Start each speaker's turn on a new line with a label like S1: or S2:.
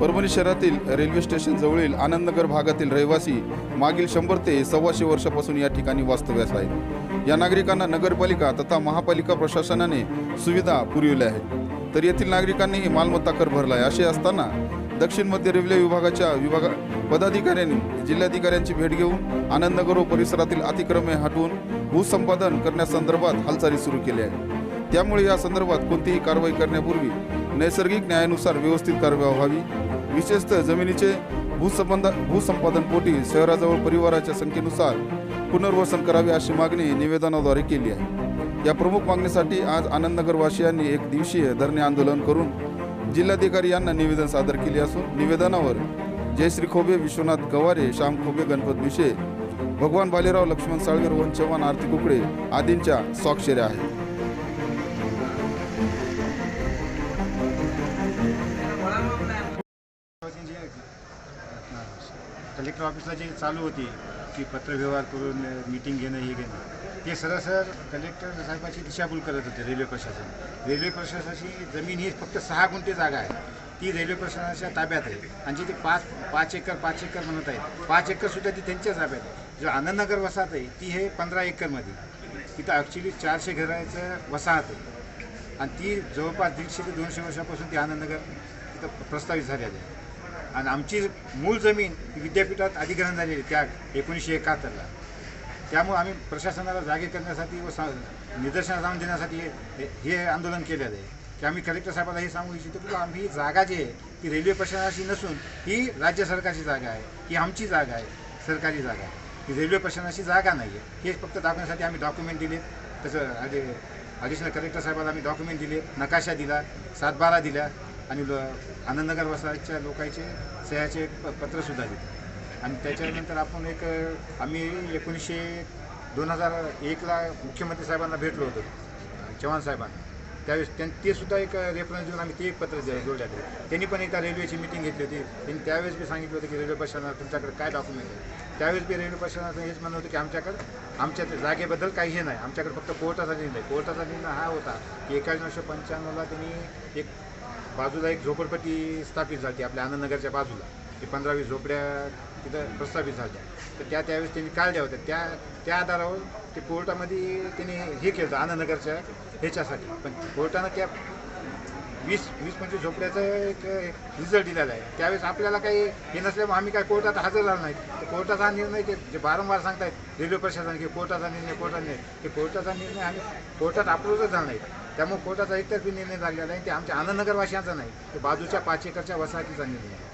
S1: परभणी शहरातील railway station जवळील आनंदनगर भागातील रहिवासी मागील शंभर ते सव्वाशे वर्षापासून या ठिकाणी वास्तव्यास आहेत. या नागरिकांना नगरपालिका तथा महापालिका प्रशासनाने सुविधा पुरविल्या आहेत. तर येथील नागरिकांनीही मालमत्ता कर भरला आहे असे असताना दक्षिण मध्य रेल्वे विभागाच्या विभागा पदाधिकाऱ्यांनी जिल्हाधिकाऱ्यांची भेट घेऊन आनंदनगर व परिसरातील अतिक्रमे हटवून भूसंपादन करण्यासंदर्भात हालचाली सुरू केल्या आहेत. त्यामुळे या संदर्भात कोणतीही कारवाई करण्यापूर्वी नैसर्गिक न्यायानुसार व्यवस्थित कारवाई व्हावी. विशेषतः जमिनीचे भूसंबंध भूसंपादन पोटी शहराजवळ परिवाराच्या संख्येनुसार पुनर्वसन करावे अशी मागणी निवेदनाद्वारे केली आहे. या प्रमुख मागणीसाठी आज आनंदनगरवासियांनी एक दिवसीय धरणे आंदोलन करून जिल्हाधिकारी यांना निवेदन सादर केले असून निवेदनावर जयश्री खोबे विश्वनाथ गवारे श्याम खोबे गणपत मिशे भगवान बालेराव लक्ष्मण साळगर वन चव्हाण आरती कुकडे आदींच्या स्वाक्षऱ्या आहेत.
S2: कलेक्टर ऑफिसला जे चालू होती की पत्रव्यवहार करून मीटिंग घेणं हे घेणं ते सरासर कलेक्टर साहेबाची दिशाभूल करत होते रेल्वे प्रशासन. रेल्वे प्रशासनाची जमीन ही फक्त सहा गुंठे जागा आहे. ती रेल्वे प्रशासनाच्या ताब्यात आहे. आणि जिथे पाच पाच एकर पाच एकर म्हणत आहेत पाच एकरसुद्धा ती त्यांच्या ताब्यात आहे. जो आनंदनगर वसाहत आहे ती हे पंधरा एकरमध्ये. तिथं ॲक्च्युली चारशे घराचं वसाहत आहे. आणि ती जवळपास दीडशे ते दोनशे वर्षापासून ती आनंदनगर तिथं प्रस्तावित झालेली आहे. आणि आमची मूळ जमीन विद्यापीठात अधिग्रहण झालेली त्या एकोणीसशे एकाहत्तरला. त्यामुळे आम्ही प्रशासनाला जागे करण्यासाठी व सा निदर्शनास जाऊन देण्यासाठी हे हे आंदोलन केलेलं आहे. की आम्ही कलेक्टर साहेबाला हे सांगू इच्छितो की आम्ही ही जागा जी आहे ती रेल्वे प्रशासनाची नसून ही राज्य सरकारची जागा आहे ही आमची जागा आहे सरकारी जागा आहे. ही रेल्वे प्रशासनाची जागा नाही आहे. हे फक्त दाखवण्यासाठी आम्ही डॉक्युमेंट दिले. तसं आधी ॲडिशनल कलेक्टर साहेबाला आम्ही डॉक्युमेंट दिले नकाशा दिला सातबारा दिला. आणि लो आनंदनगर वसाहतच्या लोकांचे सह्याचे प पत्रसुद्धा दिले आणि त्याच्यानंतर आपण एक आम्ही एकोणीसशे दोन हजार एकला मुख्यमंत्री साहेबांना भेटलो होतो चव्हाण साहेबांना. त्यावेळेस त्यां ते सुद्धा एक रेफरन्स देऊन आम्ही ते एक पत्र जोडले त्यांनी पण एकदा रेल्वेची मिटिंग घेतली होती. त्यांनी त्यावेळेस मी सांगितलं होतं की रेल्वे प्रशासनात तुमच्याकडे काय डॉक्युमेंट आहे? त्यावेळेस बी रेल्वे प्रशासनाचं हेच म्हणणं होतं की आमच्याकडे आमच्या जागेबद्दल काही हे नाही. आमच्याकडे फक्त कोर्टाचा निर्णय. कोर्टाचा निर्णय हा होता की एकोणीसशे पंच्याण्णवला त्यांनी एक बाजूला एक झोपडपट्टी स्थापित झाली आपल्या आनंदनगरच्या बाजूला. ते पंधरा वीस झोपड्या तिथं प्रस्थापित झाल्या. तर त्या त्यावेळेस त्यांनी काढल्या होत्या. त्या त्या आधारावर ते कोर्टामध्ये त्यांनी हे केलं होतं आनंदनगरच्या ह्याच्यासाठी. पण कोर्टानं त्या वीस वीस पंचवीस झोपड्याचा एक रिझल्ट दिलेला आहे. त्यावेळेस आपल्याला काही हे नसल्यामुळे आम्ही काय कोर्टात हजर झालो नाही. तर कोर्टाचा हा निर्णय ते जे वारंवार सांगतायत रेल्वे प्रशासन की कोर्टाचा निर्णय कोर्टाचा निर्णय. ते कोर्टाचा निर्णय आम्ही कोर्टात अप्रूव्हच झाला नाही. त्यामुळे कोर्टाचा एकतर्फी निर्णय झालेला आहे ते आमच्या आनंदनगरवासियांचा नाही. ते बाजूच्या पाच एकरच्या वसाहतीचा निर्णय आहे.